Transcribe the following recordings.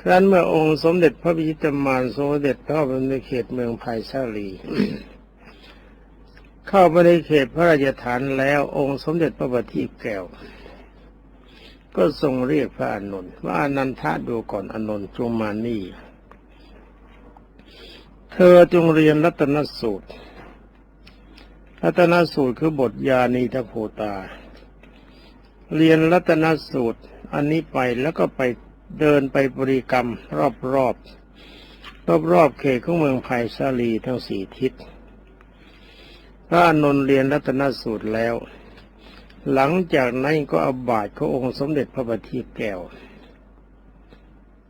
ครั้นเมื่อองค์สมเด็จพระพิชิตมารทรงเด็จเข้าไปในเขตเมืองไผ่ชาลี เข้าไปในเขตพระราชฐานแล้วองค์สมเด็จพระบัณฑิตแก้ว ก็ทรงเรียกพระอานนท์ว่าอนันทะดูก่อนอนนท์จงมานี่ เธอจงเรียนรัตนสูตร รัตนสูตรคือบทยานีทโพตา เรียนรัตนสูตรอันนี้ไปแล้วก็ไป เดินไปบริกรรมรอบรอบรอบรอบๆเขตของเมืองไผ่สาลีทั้งสี่ทิศพระอนนเรียนรัตนสูตรแล้ว หลังจากนั้นก็เอาบาตรขององค์สมเด็จพระบัณฑิตแก้ว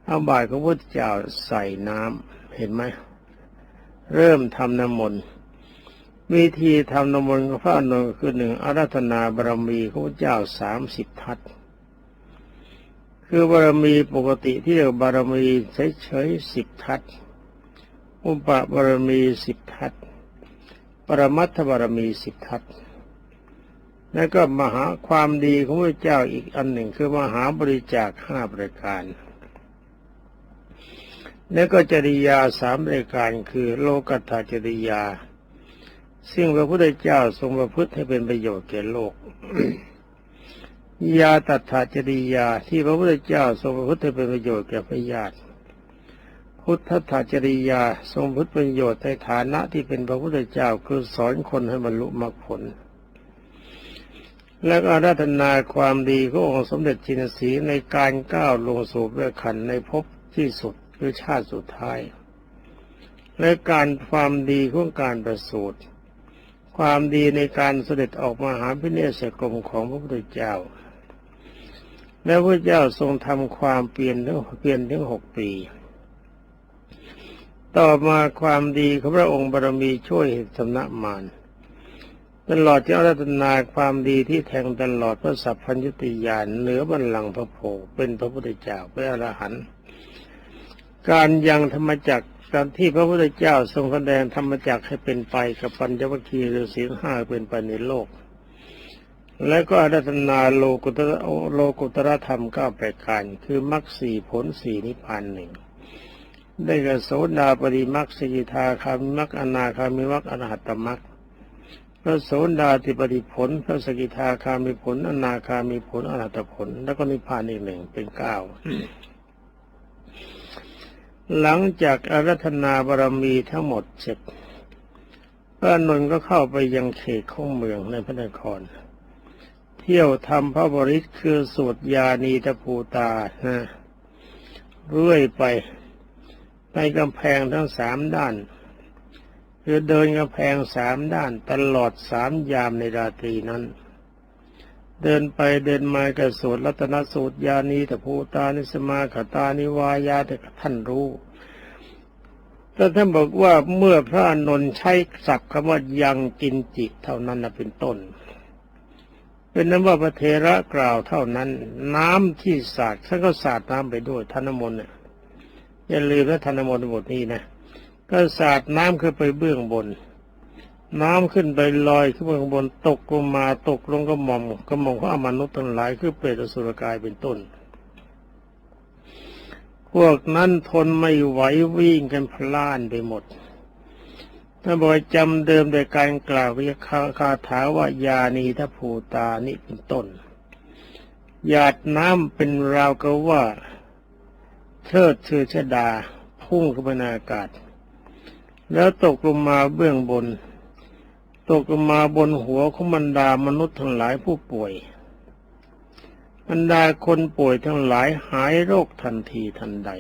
เอาบาตรของพระเจ้าใส่น้ำเห็นไหมเริ่มทำน้ำมนต์วิธีทำน้ำมนต์ของพระอานนท์คือหนึ่งอาราธนาบารมีของพระเจ้าสามสิบทัศ คือบารมีปกติที่เรียกบารมีเฉยๆสิบทัศอุปบารมีสิบทัศปรมัตถบารมีสิบทัศแล้วก็มหาความดีของพระเจ้าอีกอันหนึ่งคือมหาบริจาคห้าประการ แล้วก็จริยาสามรายการคือโลกัตถจริยา ซึ่งพระพุทธเจ้าทรงประพฤติให้เป็นประโยชน์แก่โลก ยาตัถจริยาที่พระพุทธเจ้าทรงประพฤติให้เป็นประโยชน์แก่พระญาติ พุทธถาจริยาทรงพุทธประโยชน์ในฐานะที่เป็นพระพุทธเจ้าคือสอนคนให้บรรลุมรรคผล และก็อาราธนาความดีขององค์สมเด็จจินสีในการก้าวลงสู่เบื้องขันในภพที่สุดคือชาติสุดท้าย และการความดีของการประสูติความดีในการเสด็จออกมาหาพิเนศกรมของพระพุทธเจ้า และพระเจ้าทรงทำความเปลี่ยนถึงเปลี่ยนถึงหกปี ต่อมาความดีของพระองค์บารมีช่วยเหตุสำนักมารตลอดที่อารัตนาความดีที่แทงตลอดพระสัพพัญญุติยานเหนือบัลลังก์พระโพเป็นพระพุทธเจ้าเป็นอรหันต์การยังธรรมจักรการที่พระพุทธเจ้าทรงแสดงธรรมจักรให้เป็นไปกับปัญจวัคคีย์หรือศีลห้าเป็นไปในโลก และก็อารัตนาโลกุตระโลกุตระธรรมเก้าประการคือมรรคสี่ผลสี่นิพพานหนึ่งได้แก่โสดาปริมักสิกิทาคามิมักอนาคามิมักอรหัตตมักพระโสดาติปฏิผล พระสกิทาคามิผล อนาคามิผลอรหัตผล แล้วก็นิพพานอีกหนึ่งเป็นเก้าหลังจากอารัธนาบารมีทั้งหมดเสร็จพระนนท์ก็เข้าไปยังเขตของเมืองในพระนคร เที่ยวทำพระบริตรคือสวดยานีตภูตานะเรื่อยไปในกำแพงทั้งสามด้าน คือเดินกำแพงสามด้านตลอดสามยามในราตรีนั้น เดินไปเดินมากระสวดรัตนสูตรยานีตภูตานิสมาขตานิวายาแต่ท่านรู้แต่ท่านบอกว่าเมื่อพระอนนท์ใช้ศัพท์คำว่ายังกินจิตเท่านั้นเป็นต้น เป็นนั้นว่าพระเทระกล่าวเท่านั้น น้ำที่สาดท่านก็สาดน้ำไปด้วยท่านมนต์เนี่ยอย่าลืมนะธนมนต์บทนี้นะก็สาดน้ำขึ้นไปเบื้องบน น้ำขึ้นไปลอยขึ้นไปข้างบนตกลงมาตกลงกระหม่อมกระหม่อมของอมนุษย์ทั้งหลายคือเปรตสุรกายเป็นต้น พวกนั้นทนไม่ไหววิ่งกันพล่านไปหมด ถ้าบอยจำเดิมโดยการกล่าววิคาคาถาว่ายานีทภูตานี่เป็นต้น หยาดน้ำเป็นราวกับว่า เชิดเชือชดา พุ่งขึ้นไปในอากาศ แล้วตกลงมาเบื้องบน ตกลงมาบนหัวของบรรดามนุษย์ทั้งหลายผู้ป่วยบรรดาคนป่วยทั้งหลายหายโรคทันทีทันใด